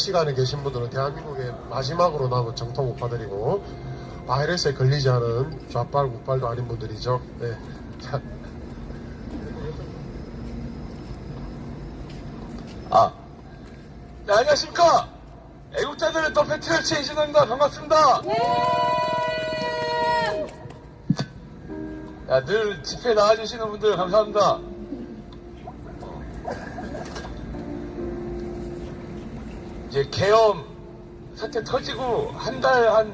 시간에 계신 분들은 대한민국의 마지막으로 남은 정통 우파들이고 바이러스에 걸리지 않은 좌빨 우빨도 아닌 분들이죠. 네. 자, 아, 네, 안녕하십니까. 애국자들의 더 패트리어치 이진호입니다. 반갑습니다. 야, 늘 집회 나와주시는 분들 감사합니다. 이제 계엄 사태 터지고 한달한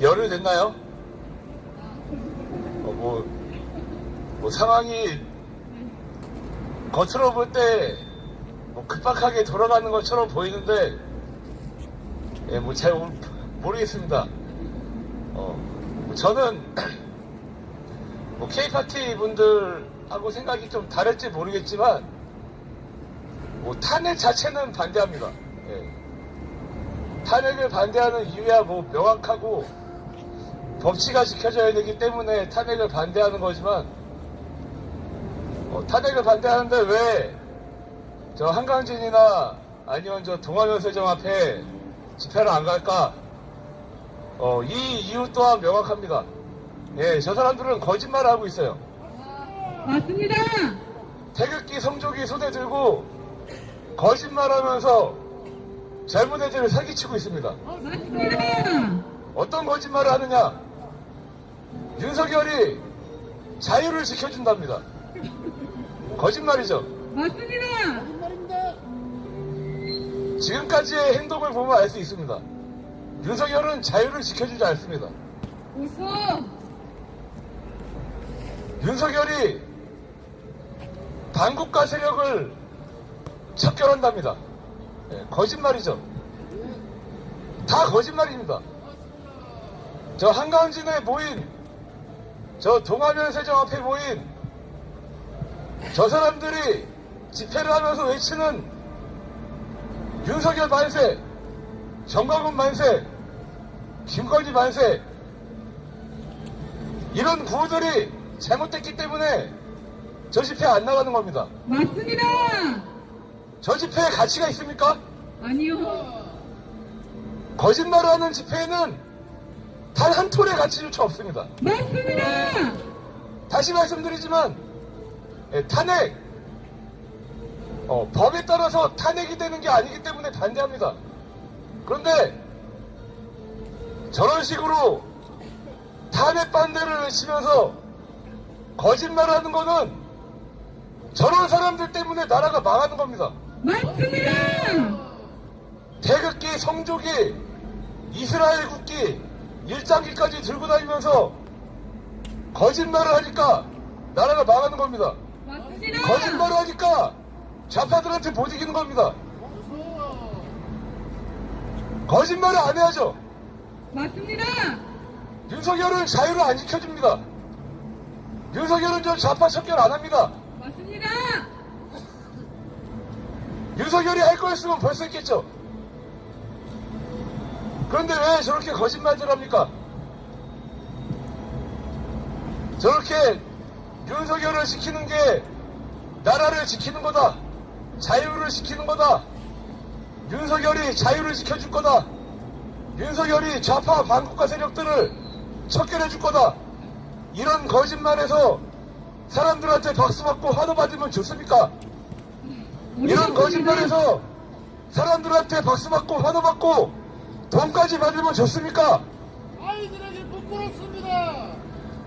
열흘 됐나요? 어, 뭐, 뭐 상황이 겉으로 볼 때 뭐 급박하게 돌아가는 것처럼 보이는데 예, 뭐 잘 모르겠습니다. 어, 뭐 저는 뭐 K-파티 분들하고 생각이 좀 다를지 모르겠지만 뭐 탄핵 자체는 반대합니다. 예. 탄핵을 반대하는 이유야 뭐 명확하고 법치가 지켜져야 되기 때문에 탄핵을 반대하는 거지만 어, 탄핵을 반대하는데 왜 저 한강진이나 아니면 저 동아면세점 앞에 집회를 안 갈까? 어, 이 이유 또한 명확합니다. 예, 저 사람들은 거짓말을 하고 있어요. 맞습니다. 태극기 성조기 손에 들고 거짓말하면서 애들을 사기치고 있습니다. 맞습니다. 어떤 거짓말을 하느냐? 윤석열이 자유를 지켜준답니다. 거짓말이죠. 맞습니다. 지금까지의 행동을 보면 알 수 있습니다. 윤석열은 자유를 지켜주지 않습니다. 웃어. 윤석열이 반국가 세력을 척결한답니다. 예, 거짓말이죠. 다 거짓말입니다. 저 한강진에 모인 저 동아면세점 앞에 모인 저 사람들이 집회를 하면서 외치는 윤석열 만세, 정광훈 만세, 김건희 만세 이런 구호들이 잘못됐기 때문에 저 집회 안 나가는 겁니다. 맞습니다. 저 집회에 가치가 있습니까? 아니요. 거짓말을 하는 집회에는 단 한 톨의 가치조차 없습니다. 맞습니다. 다시 말씀드리지만 예, 탄핵 어, 법에 따라서 탄핵이 되는 게 아니기 때문에 반대합니다. 그런데 저런 식으로 탄핵 반대를 외치면서 거짓말을 하는 거는 저런 사람들 때문에 나라가 망하는 겁니다. 맞습니다. 태극기, 성조기, 이스라엘 국기, 일장기까지 들고 다니면서 거짓말을 하니까 나라가 망하는 겁니다. 맞습니다. 거짓말을 하니까 좌파들한테 못 이기는 겁니다. 거짓말을 안 해야죠. 맞습니다. 윤석열은 자유를 안 지켜줍니다. 윤석열은 저 좌파 척결 안 합니다. 윤석열이 할 거였으면 벌써 했겠죠. 그런데 왜 저렇게 거짓말들 합니까? 저렇게 윤석열을 지키는 게 나라를 지키는 거다. 자유를 지키는 거다. 윤석열이 자유를 지켜줄 거다. 윤석열이 좌파 반국가 세력들을 척결해 줄 거다. 이런 거짓말에서 사람들한테 박수 받고 환호 받으면 좋습니까? 이런 거짓말에서 사람들한테 박수 받고 환호 받고 돈까지 받으면 좋습니까? 아이들에게 부끄럽습니다.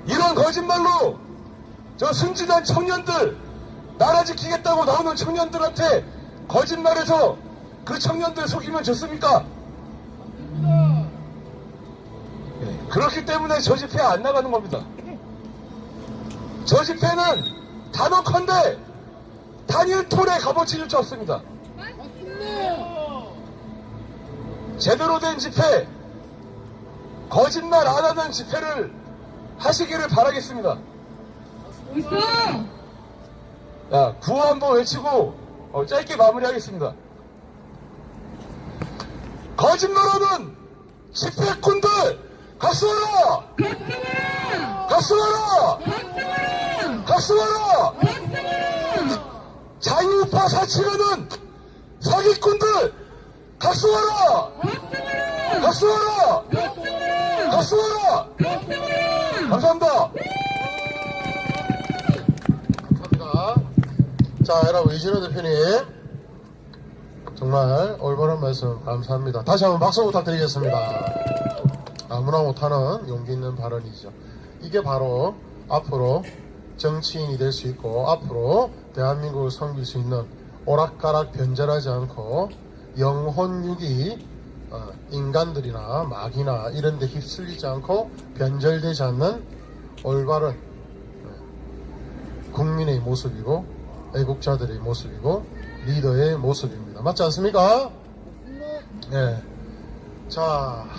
이런 거짓말로 저 순진한 청년들 나라 지키겠다고 나오는 청년들한테 거짓말해서 그 청년들 속이면 좋습니까? 예, 그렇기 때문에 저 집회 안 나가는 겁니다. 저 집회는 단언컨대 단일 값어치조차 없습니다. 맞습니다. 제대로 된 집회, 거짓말 안 하는 집회를 하시기를 바라겠습니다. 야, 구호 한번 외치고 어, 짧게 마무리하겠습니다. 거짓말하는 집회꾼들 가수하라! 가수하라! 박수하라. 가수하라! 자유파 사칭하는 사기꾼들! 박승우라! 학수하라! 박승우라! 감사합니다. 감사합니다. 자, 여러분, 이진호 대표님. 정말 올바른 말씀 감사합니다. 다시 한번 박수 부탁드리겠습니다. 아무나 못하는 용기 있는 발언이죠. 이게 바로 앞으로 정치인이 될 수 있고 앞으로 대한민국을 섬길 수 있는 오락가락 변절하지 않고 영혼육이 어, 인간들이나 마귀나 이런 데 휩쓸리지 않고 변절되지 않는 올바른 어, 국민의 모습이고 애국자들의 모습이고 리더의 모습입니다. 맞지 않습니까? 예. 자,